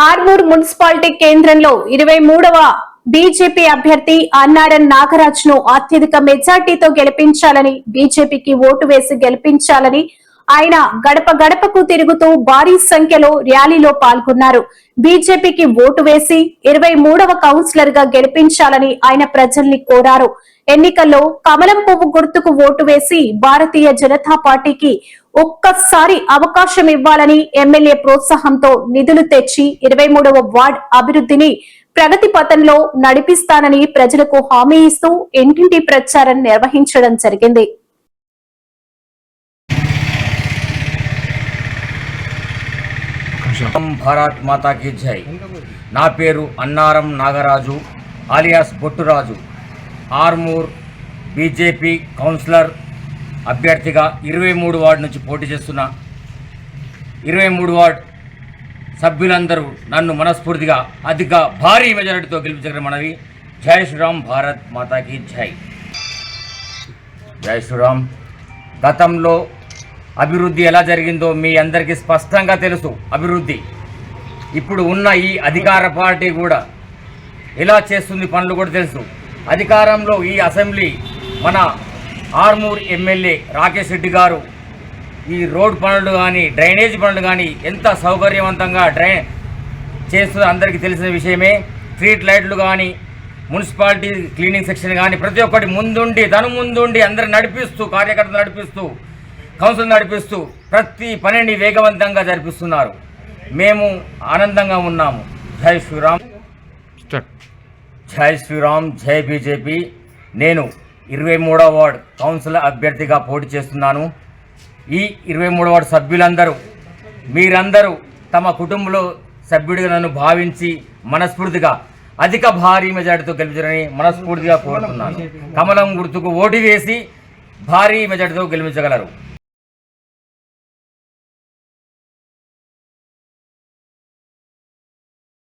Armoor municipality కేంద్రంలో ఇరవై మూడవ బీజేపీ అభ్యర్థి అన్నాడన్ నాగరాజ్ను అత్యధిక మెజార్టీతో గెలిపించాలని బీజేపీకి ఓటు వేసి గెలిపించాలని ఆయన గడప గడపకు తిరుగుతూ భారీ సంఖ్యలో ర్యాలీలో పాల్గొన్నారు. బీజేపీకి ఓటు వేసి ఇరవై మూడవ కౌన్సిలర్గా గెలిపించాలని ఆయన ప్రజల్ని కోరారు. ఎన్నికల్లో కమలం పువ్వు గుర్తుకు ఓటు వేసి భారతీయ జనతా పార్టీకి ఒక్కసారి అవకాశం ఇవ్వాలని ఎమ్మెల్యే ప్రోత్సాహంతో నిధులు తెచ్చి ఇరవై మూడవ వార్డ్ అభివృద్ధిని ప్రగతి పథంలో నడిపిస్తానని ప్రజలకు హామీ ఇస్తూ ఇంటింటి ప్రచారం నిర్వహించడం జరిగింది. భారత్ మాతాకి జై. నా పేరు Annaram Nagaraju alias Potturaju Armoor BJP councillor అభ్యర్థిగా ఇరవై మూడు వార్డు నుంచి పోటీ చేస్తున్న ఇరవై మూడు వార్డ్ సభ్యులందరూ నన్ను మనస్ఫూర్తిగా అధిక భారీ మెజారిటీతో గెలిపించగల మనవి. జై శ్రీరామ్ భారత్ మాతాకి జై. జై శ్రీరామ్. గతంలో అభివృద్ధి ఎలా జరిగిందో మీ అందరికీ స్పష్టంగా తెలుసు. అభివృద్ధి. ఇప్పుడు ఉన్న ఈ అధికార పార్టీ కూడా ఎలా చేస్తుంది పనులు కూడా తెలుసు. అధికారంలో ఈ అసెంబ్లీ మన ఆర్మూర్ ఎమ్మెల్యే రాకేష్ రెడ్డి గారు ఈ రోడ్ పనులు కానీ డ్రైనేజ్ పనులు కానీ ఎంత సౌకర్యవంతంగా డ్రై చేస్తుందో అందరికీ తెలిసిన విషయమే. స్ట్రీట్ లైట్లు కానీ మున్సిపాలిటీ క్లీనింగ్ సెక్షన్ కానీ ప్రతి ఒక్కటి ముందుండి తను ముందుండి అందరు నడిపిస్తూ కార్యకర్తలు నడిపిస్తూ కౌన్సిల్ నడిపిస్తూ ప్రతి పనిని వేగవంతంగా జరిపిస్తున్నారు. మేము ఆనందంగా ఉన్నాము. జై శ్రీరామ్. జై శ్రీరామ్ జై బీజేపీ. నేను ఇరవై మూడవ వార్డ్ కౌన్సిల్ అభ్యర్థిగా పోటీ చేస్తున్నాను. ఈ ఇరవై మూడవ వార్డు సభ్యులందరూ మీరందరూ తమ కుటుంబంలో సభ్యుడిగా నన్ను భావించి మనస్ఫూర్తిగా అధిక భారీ మెజార్టీతో గెలిపించాలని మనస్ఫూర్తిగా కోరుతున్నాను. కమలం గుర్తుకు ఓటు వేసి భారీ మెజార్టీతో గెలిపించగలరు.